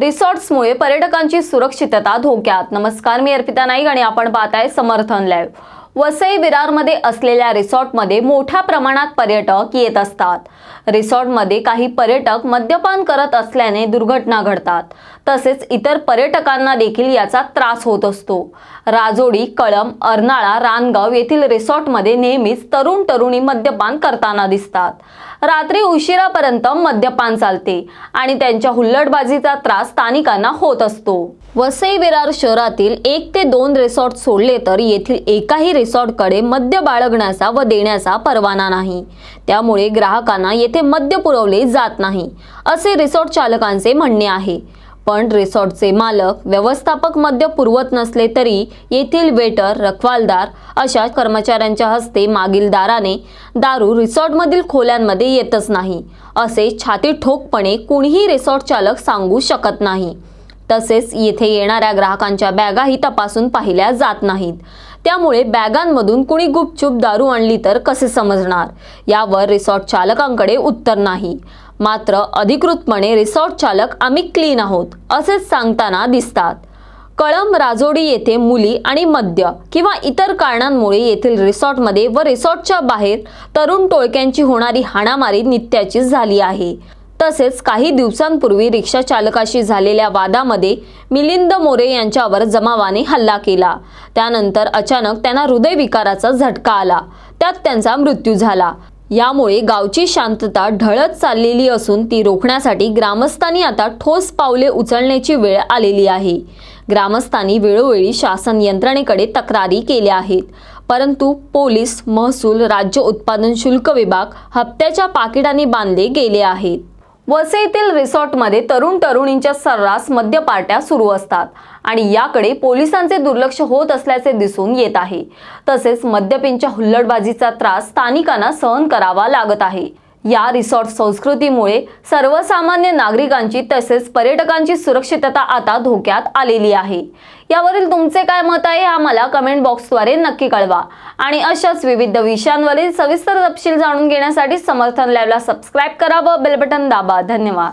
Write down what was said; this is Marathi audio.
रिसॉर्ट्समुळे पर्यटकांची सुरक्षितता धोक्यात. नमस्कार मी अर्पिता नाईक आणि आपण पाहताय समर्थन लाईव्ह. वसई विरारमध्ये असलेल्या रिसॉर्टमध्ये मोठ्या प्रमाणात पर्यटक येत असतात. रिसॉर्टमध्ये काही पर्यटक मद्यपान करत असल्याने दुर्घटना घडतात. तसेच इतर पर्यटकांना देखील याचा त्रास होत असतो. राजोडी कळम अर्नाळा रानगाव येथील रिसॉर्टमध्ये नेहमीच तरुण तरुणी मद्यपान करताना दिसतात. रात्री उशिरापर्यंत मद्यपान चालते आणि त्यांच्या हुल्लडबाजीचा त्रास स्थानिकांना होत असतो. वसई विरार शहरातील एक ते दोन रिसॉर्ट सोडले तर येथील एकाही रिसॉर्टकडे मद्य बाळगण्याचा व देण्याचा परवाना नाही. त्यामुळे ग्राहकांना येथे मद्य पुरवले जात नाही असे रिसॉर्ट चालकांचे म्हणणे आहे. पण रिसॉर्टचे मालक व्यवस्थापक मद्य पुरवत नसले तरी येथील वेटर रखवालदार अशा कर्मचाऱ्यांच्या हस्ते मागील दाराने दारू रिसॉर्टमधील खोल्यांमध्ये येतच नाही असे छाती ठोकपणे कुणीही रिसॉर्ट चालक सांगू शकत नाही. तसेच येथे येणाऱ्या ग्राहकांच्या बॅगाही तपासून पाहिल्या जात नाहीत. त्यामुळे बॅगांमधून कुणी गुपचूप दारू आणली तर कसे समजणार? यावर रिसॉर्ट चालकांकडे उत्तर नाही. मात्र अधिकृतपणे रिसॉर्ट चालक आम्ही क्लीन आहोत असेच सांगताना दिसतात. कळम राजोडी येथे मुली आणि मद्य किंवा इतर कारणांमुळे येथील रिसॉर्टमध्ये व रिसॉर्टच्या बाहेर तरुण टोळक्यांची होणारी हाणामारी नित्याचीच झाली आहे. तसेच काही दिवसांपूर्वी रिक्षा चालकाशी झालेल्या वादामध्ये मिलिंद मोरे यांच्यावर जमावाने हल्ला केला. त्यानंतर अचानक त्यांना हृदयविकाराचा झटका आला. त्यात त्यांचा मृत्यू झाला. यामुळे गावची शांतता ढळत चाललेली असून ती रोखण्यासाठी ग्रामस्थांनी आता ठोस पावले उचलण्याची वेळ आलेली आहे. ग्रामस्थांनी वेळोवेळी शासन यंत्रणेकडे तक्रारी केल्या आहेत. परंतु पोलीस महसूल राज्य उत्पादन शुल्क विभाग हप्त्याच्या पाकिटांनी बांधले गेले आहेत. वसईतील रिसॉर्टमध्ये तरुण तरुणींच्या सर्रास मद्यपार्ट्या सुरू असतात आणि याकडे पोलिसांचे दुर्लक्ष होत असल्याचे दिसून येत आहे. तसेच मद्यपींच्या हुल्लडबाजीचा त्रास स्थानिकांना सहन करावा लागत आहे. या रिसॉर्ट संस्कृतीमुळे सर्वसामान्य नागरिकांची तसेच पर्यटकांची सुरक्षितता आता धोक्यात आलेली आहे. यावरील तुमचे काय मत आहे आम्हाला कमेंट बॉक्सद्वारे नक्की कळवा. आणि अशाच विविध विषयांवरील सविस्तर तपशील जाणून घेण्यासाठी समर्थन लॅबला सबस्क्राईब करा व बेल बटन दाबा. धन्यवाद.